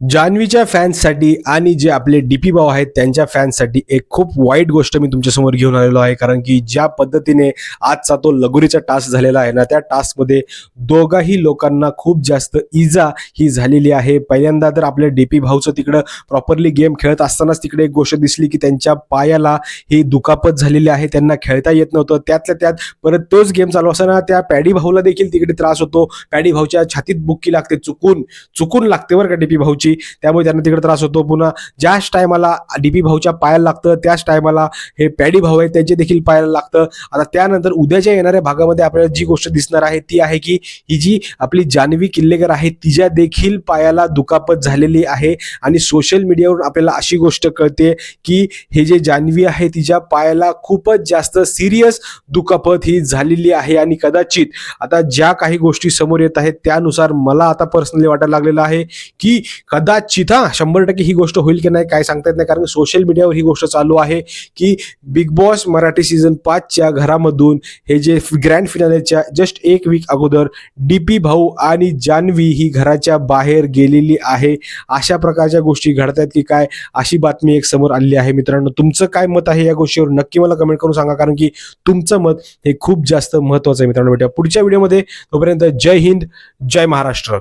जान्हवीच्या फॅन्ससाठी आणि जे आपले डीपी भाऊ आहेत त्यांच्या फॅन्ससाठी एक खूप वाईट गोष्ट मी तुमच्यासमोर घेऊन आलेलो आहे. कारण की ज्या पद्धतीने आजचा तो लगोरीचा टास्क झालेला आहे ना त्या टास्कमध्ये दोघाही लोकांना खूप जास्त इजा ही झालेली आहे. पहिल्यांदा तर आपल्या डीपी भाऊचं तिकडं प्रॉपरली गेम खेळत असतानाच तिकडे एक गोष्ट दिसली की त्यांच्या पायाला ही दुखापत झालेली आहे. त्यांना खेळता येत नव्हतं. त्यातल्या त्यात परत तोच गेम चालू असताना त्या पॅडी भाऊला देखील तिकडे त्रास होतो. पॅडी भाऊच्या छातीत बुक्की लागते चुकून चुकून लागते बरं का डीपी भाऊची. त्यामुळे त्यांना तिकडे त्रास होतो. पुन्हा ज्याच टायमाला डीपी भाऊच्या पायाला लागतं त्याच टायमाला हे पॅडी भाऊ आहेत त्यांचे देखील पायाला लागतं. आता त्यानंतर उद्याच्या येणाऱ्या भागामध्ये आपल्याला जी गोष्ट दिसणार आहे ती आहे की ही जी आपली जान्हवी किल्लेकर आहे तिच्या देखील पायाला दुखापत झालेली आहे. आणि सोशल मीडियावरून आपल्याला अशी गोष्ट कळते की हे जे जान्हवी आहे तिच्या पायाला खूपच जास्त सिरियस दुखापत ही झालेली आहे. आणि कदाचित आता ज्या काही गोष्टी समोर येत आहेत त्यानुसार मला आता पर्सनली वाटायला लागलेलं आहे की कदाचित हा शंभर टक्के ही गोष्ट होईल की नाही काय सांगता येत नाही कारण सोशल मीडियावर ही गोष्ट चालू आहे की बिग बॉस मराठी सीझन पाचच्या घरामधून हे जे ग्रँड फिनालेच्या जस्ट एक वीक अगोदर डी पी भाऊ आणि जान्हवी ही घराच्या बाहेर गेलेली आहे. अशा प्रकारच्या गोष्टी घडत आहेत की काय अशी बातमी एक समोर आलेली आहे. मित्रांनो तुमचं काय मत आहे या गोष्टीवर नक्की मला कमेंट करून सांगा कारण की तुमचं मत हे खूप जास्त महत्वाचं आहे. मित्रांनो भेटूया पुढच्या व्हिडिओमध्ये तोपर्यंत जय हिंद जय महाराष्ट्र.